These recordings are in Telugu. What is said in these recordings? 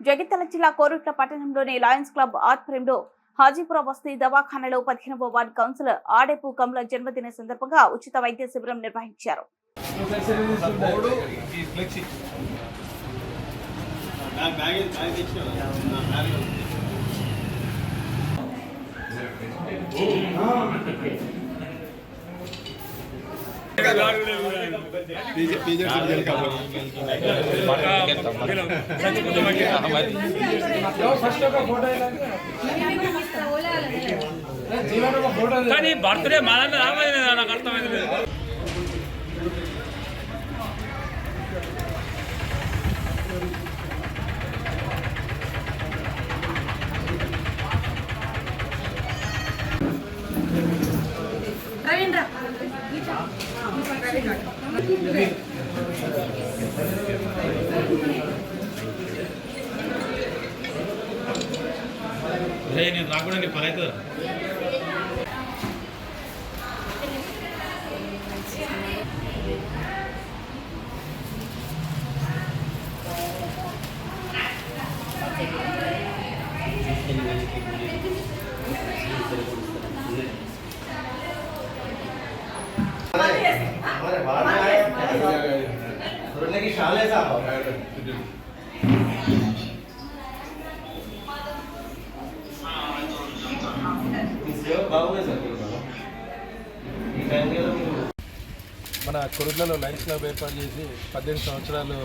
జగిత్యాల జిల్లా కోరుట్ల పట్టణంలోని లయన్స్ క్లబ్ ఆధ్వర్యంలో హాజీపుర బస్తీ దవాఖానలో పదిహేనవ వార్డు కౌన్సిలర్ ఆడేపు కమల జన్మదిన సందర్భంగా ఉచిత వైద్య శిబిరం నిర్వహించారు. మూడు ఈ ఫ్లెక్సీ బ్యాగ్ బ్యాగ్ బ్యాగ్ తెచ్చిన నా బ్యాగ్ కానీ బర్త్డే మనల్ని రామది నాకు అర్థమైంది ప్రవీణ్ రా నేను రాకుండా నీ పని అవుతుందా Thank you. शाल है साहब బాగుంది సార్ ఈ టైంకి కదా మీరు మన కురుడ్లలో లయన్స్ క్లబ్ ఏర్పాటు చేసి పద్దెనిమిది సంవత్సరాలు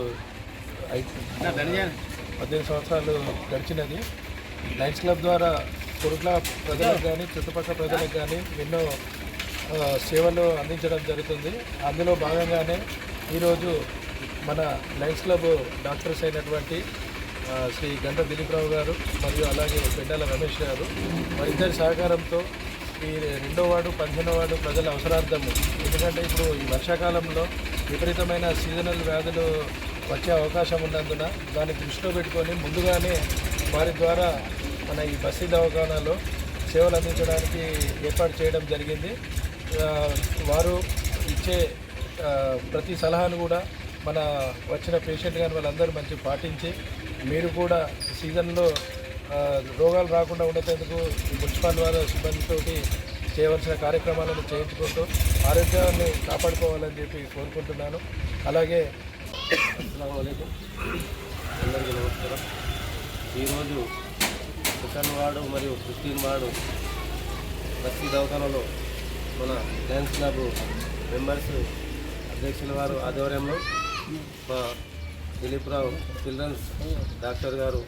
అయి- పద్దెనిమిది సంవత్సరాలు గడిచినది లయన్స్ క్లబ్ ద్వారా కురుట్ల ప్రజలకు కానీ చుట్టుపక్కల ప్రజలకు కానీ ఎన్నో ఆ, సేవలు అందించడం జరుగుతుంది. అందులో భాగంగానే ఈరోజు మన లయన్స్ క్లబ్ డాక్టర్స్ అయినటువంటి శ్రీ గంట దిలీప్రావు గారు మరియు అలాగే పెండాల రమేష్ గారు వారిద్దరి సహకారంతో ఈ రెండో వార్డు పదిహేనో వార్డు ప్రజల అవసరార్థము. ఎందుకంటే ఇప్పుడు ఈ వర్షాకాలంలో విపరీతమైన సీజనల్ వ్యాధులు వచ్చే అవకాశం ఉన్నందున దాన్ని దృష్టిలో పెట్టుకొని ముందుగానే వారి ద్వారా మన ఈ బస్తీ దవాఖానాలో సేవలు అందించడానికి ఏర్పాటు చేయడం జరిగింది. వారు ఇచ్చే ప్రతి సలహాను కూడా మన వచ్చిన పేషెంట్ కానీ వాళ్ళందరూ మంచి పాటించి మీరు కూడా సీజన్లో రోగాలు రాకుండా ఉండేందుకు ఈ మున్సిపల్ వారి చేయవలసిన కార్యక్రమాలను చేయించుకుంటూ ఆరోగ్యాన్ని కాపాడుకోవాలని చెప్పి కోరుకుంటున్నాను. అలాగే అస్సలాముఅలైకుం అందరికీ నమస్కారం. ఈరోజు సెకండ్ వార్డు మరియు ఫిఫ్టీన్ వార్డు ప్రతి దవాఖానలో మన డ్యాన్స్ క్లబ్ మెంబర్స్ అధ్యక్షుల వారు ఆధ్వర్యంలో మా దిలీప్రావు చిల్డ్రన్స్ డాక్టర్ గారు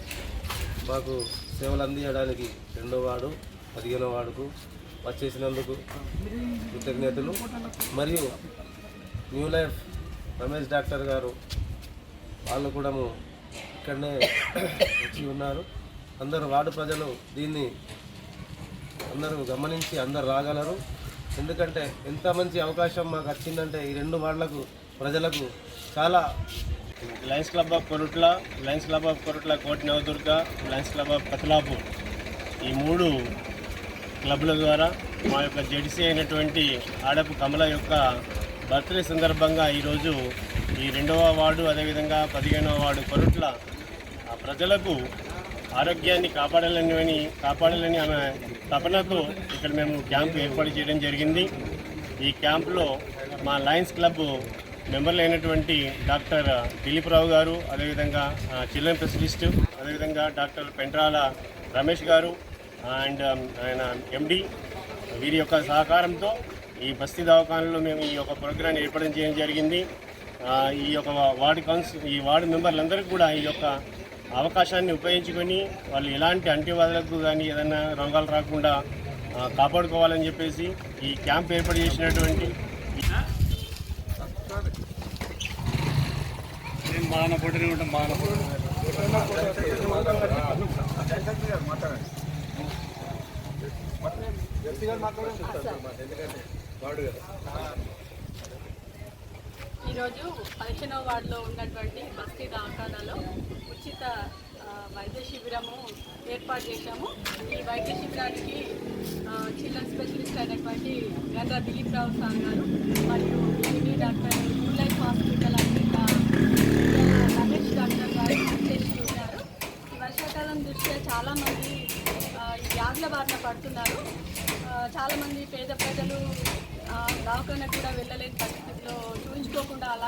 మాకు సేవలు అందించడానికి రెండో వార్డు పదిహేనో వార్డుకు వచ్చేసినందుకు కృతజ్ఞతలు. మరియు న్యూ లైఫ్ రమేష్ డాక్టర్ గారు వాళ్ళు కూడా ఇక్కడనే వచ్చి ఉన్నారు. అందరు వార్డు ప్రజలు దీన్ని అందరూ గమనించి అందరు రాగలరు. ఎందుకంటే ఎంత మంచి అవకాశం మాకు వచ్చిందంటే ఈ రెండు వార్డులకు ప్రజలకు చాలా Lions Club of Korutla Lions Club of Korutla Koti Navadurga Lions Club of Kathalapur. ఈ మూడు క్లబ్ల ద్వారా మా యొక్క జెడిసి అయినటువంటి ఆడపు కమల యొక్క బర్త్డే సందర్భంగా ఈరోజు ఈ రెండవ వార్డు అదేవిధంగా పదిహేనవ వార్డు కొరుట్ల ఆ ప్రజలకు ఆరోగ్యాన్ని కాపాడాలని కాపాడాలని ఆమె తపనతో ఇక్కడ మేము క్యాంప్ ఏర్పాటు చేయడం జరిగింది. ఈ క్యాంపులో మా లయన్స్ క్లబ్ మెంబర్లు అయినటువంటి డాక్టర్ దిలీప్రావు గారు అదేవిధంగా చిల్డ్రన్ స్పెషలిస్ట్ అదేవిధంగా డాక్టర్ పెంట్రాల రమేష్ గారు అండ్ ఆయన ఎండి వీరి యొక్క సహకారంతో ఈ బస్తీ దవాఖానలో మేము ఈ యొక్క ప్రోగ్రాన్ని ఏర్పాటు చేయడం జరిగింది. ఈ యొక్క వార్డు కౌన్సిల్ ఈ వార్డు మెంబర్లందరికీ కూడా ఈ యొక్క అవకాశాన్ని ఉపయోగించుకొని వాళ్ళు ఎలాంటి అంటువ్యాధులకు కానీ ఏదైనా రోగాలు రాకుండా కాపాడుకోవాలని చెప్పేసి ఈ క్యాంప్ ఏర్పాటు చేసినటువంటి మాన ఉంటాం మాన ఈరోజు పదిహేనవ వార్డులో ఉన్నటువంటి బస్తీ దాఖానాలో ఉచిత వైద్య శిబిరము ఏర్పాటు చేశాము. ఈ వైద్య శిబిరానికి చిల్డ్రన్ స్పెషలిస్ట్ అయినటువంటి గండ్ర దిలీప్ రావు సార్ గారు మరియు ఎండి డాక్టర్ లైఫ్ హాస్పిటల్ అధిక రమేష్ డాక్టర్ గారు చేసి ఉన్నారు. వర్షాకాలం దృష్ట్యా చాలామంది ఈ వ్యాధుల బారిన పడుతున్నారు. చాలామంది పేద ప్రజలు ఆ, కూడా వెళ్ళలేని పరిస్థితిలో చూపించుకోకుండా అలా